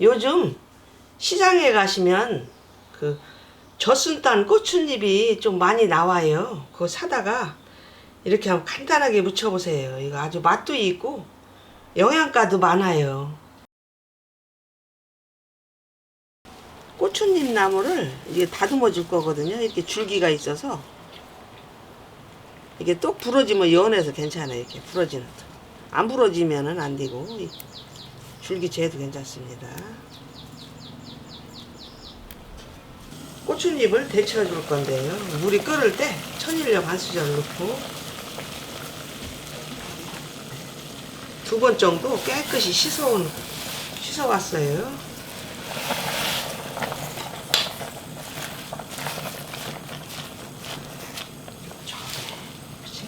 요즘 시장에 가시면 그 젖순단 고추잎이 좀 많이 나와요. 그거 사다가 이렇게 한번 간단하게 무쳐보세요. 이거 아주 맛도 있고 영양가도 많아요. 고추잎 나무를 이게 다듬어 줄 거거든요. 이렇게 줄기가 있어서 이게 똑 부러지면 연해서 괜찮아요. 이렇게 부러지는 거. 안 부러지면은 안 되고 이 줄기 재도 괜찮습니다. 고추잎을 데쳐 줄 건데요. 물이 끓을 때 천일염 한 수저 넣고 두 번 정도 깨끗이 씻어온 씻어왔어요. 그렇지.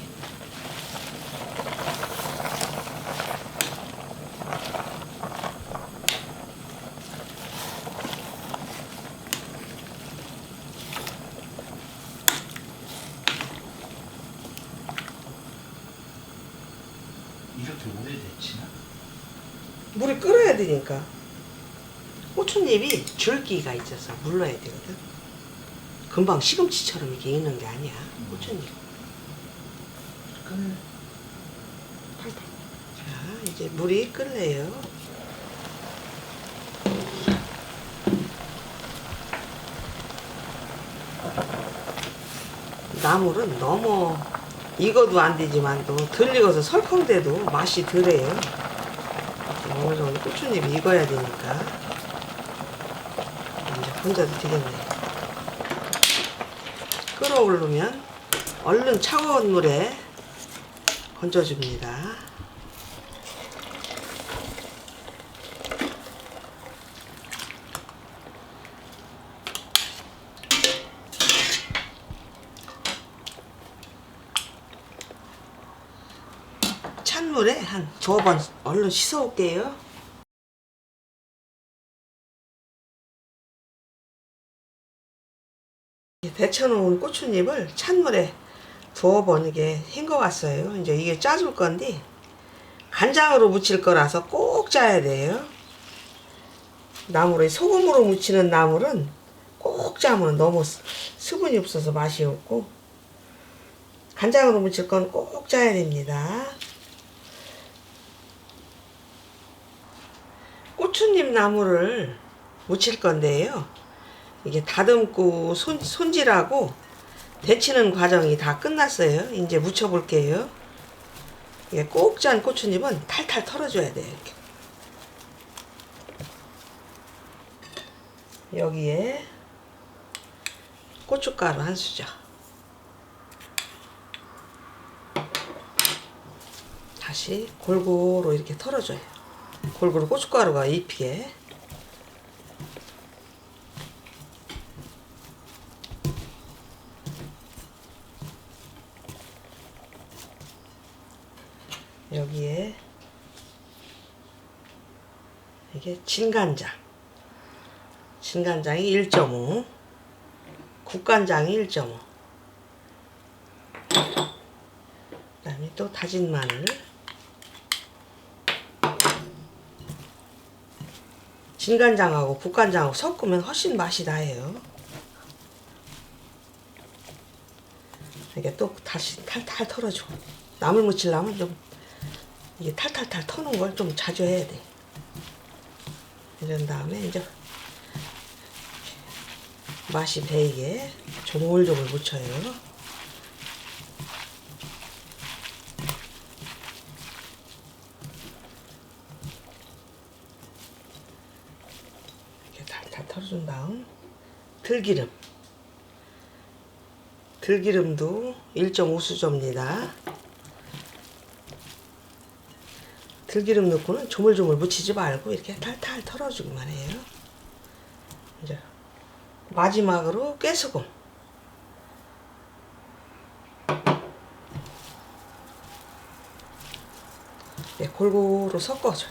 이렇게 오래됐지나? 물이 끓어야 되니까. 고추잎이 줄기가 있어서 물러야 되거든. 금방 시금치처럼 이렇게 익는 게 아니야 고추잎. 그러면 자 이제 물이 끓네요. 나물은 너무 익어도 안 되지만도 덜 익어서 설컹돼도 맛이 덜해요. 어느 정도 고추잎이 익어야 되니까. 이제 건져도 되겠네. 끓어오르면 얼른 차가운 물에 건져줍니다 찬물에 한두번 얼른 씻어 올게요. 데쳐놓은 고추잎을 찬물에 두어 번 이게 헹궈 왔어요. 이제 이게 짜줄 건데 간장으로 무칠 거라서 꼭 짜야 돼요. 나물에 소금으로 무치는 나물은 꼭 짜면 너무 수- 수분이 없어서 맛이 없고 간장으로 무칠 건 꼭 짜야 됩니다. 고추 잎 나무를 무칠 건데요. 이게 다듬고 손, 손질하고 데치는 과정이 다 끝났어요. 이제 무쳐볼게요. 이게 꼭짠 고추잎은 탈탈 털어줘야 돼요. 이렇게. 여기에 고춧가루 한 수저. 다시 골고루 이렇게 털어줘요. 골고루 고춧가루가 입히게. 여기에 이게 진간장. 진간장이 1.5. 국간장이 1.5. 그 다음에 또 다진 마늘. 진간장하고 국간장하고 섞으면 훨씬 맛이 나요. 이게 또 다시 탈탈 털어줘. 나물 무치려면 좀 이게 탈탈탈 터는 걸 좀 자주 해야 돼. 이런 다음에 이제 맛이 배이게 조물조물 묻혀요. 이렇게 털어준 다음 들기름 들기름도 1.5수저입니다. 들기름 넣고는 조물조물 묻히지 말고 이렇게 탈탈 털어주기만 해요. 이제 마지막으로 깨소금. 네, 골고루 섞어줘요.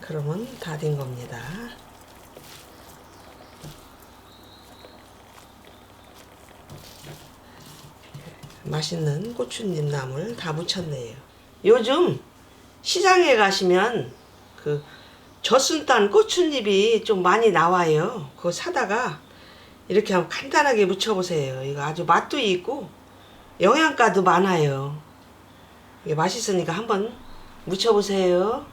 그러면 다 된 겁니다. 맛있는 고추잎 나물 다 무쳤네요. 요즘 시장에 가시면 그 젖순단 고추잎이 좀 많이 나와요. 그거 사다가 이렇게 한번 간단하게 무쳐보세요. 이거 아주 맛도 있고 영양가도 많아요. 이게 맛있으니까 한번 무쳐보세요.